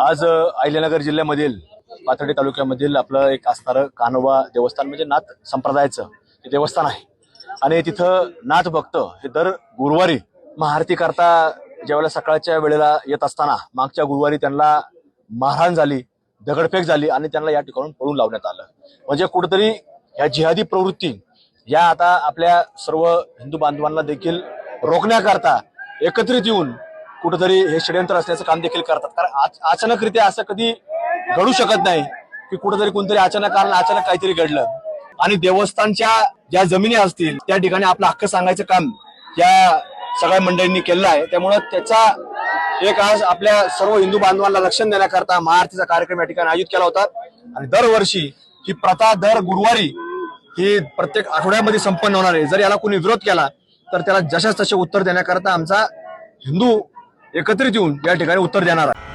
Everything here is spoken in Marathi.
आज अहिल्यानगर जिल्ह्यामधील पाथर्डी तालुक्यामधील आपलं एक असणारं कानोबा देवस्थान म्हणजे नाथ संप्रदायाचं हे देवस्थान आहे. आणि तिथं नाथ भक्त हे दर गुरुवारी महाआरती करता ज्यावेळेला सकाळच्या वेळेला येत असताना मागच्या गुरुवारी त्यांना मारहाण झाली दगडफेक झाली आणि त्यांना या ठिकाणून पळून लावण्यात आलं. म्हणजे कुठेतरी ह्या जिहादी प्रवृत्ती या आता आपल्या सर्व हिंदू बांधवांना देखील रोखण्याकरता एकत्रित येऊन कुठेतरी हे षडयंत्र असल्याचं काम देखील करतात. कारण अचानकरित्या असं कधी घडू शकत नाही की कुठेतरी कोणतरी अचानक कारण अचानक काहीतरी घडलं. आणि देवस्थानच्या ज्या जमिनी असतील त्या ठिकाणी आपलं हक्क सांगायचं काम या सगळ्या मंडळींनी केलेलं आहे. त्यामुळं त्याचा एक आज आपल्या सर्व हिंदू बांधवांना लक्षण देण्याकरता महाआरतीचा कार्यक्रम या ठिकाणी आयोजित केला होता. आणि दरवर्षी ही प्रथा दर गुरुवारी ही प्रत्येक आठवड्यामध्ये संपन्न होणार आहे. जर याला कोणी विरोध केला तर त्याला जशाच तसे उत्तर देण्याकरता आमचा हिंदू एकत्रित येऊन या ठिकाणी उत्तर देणार आहे.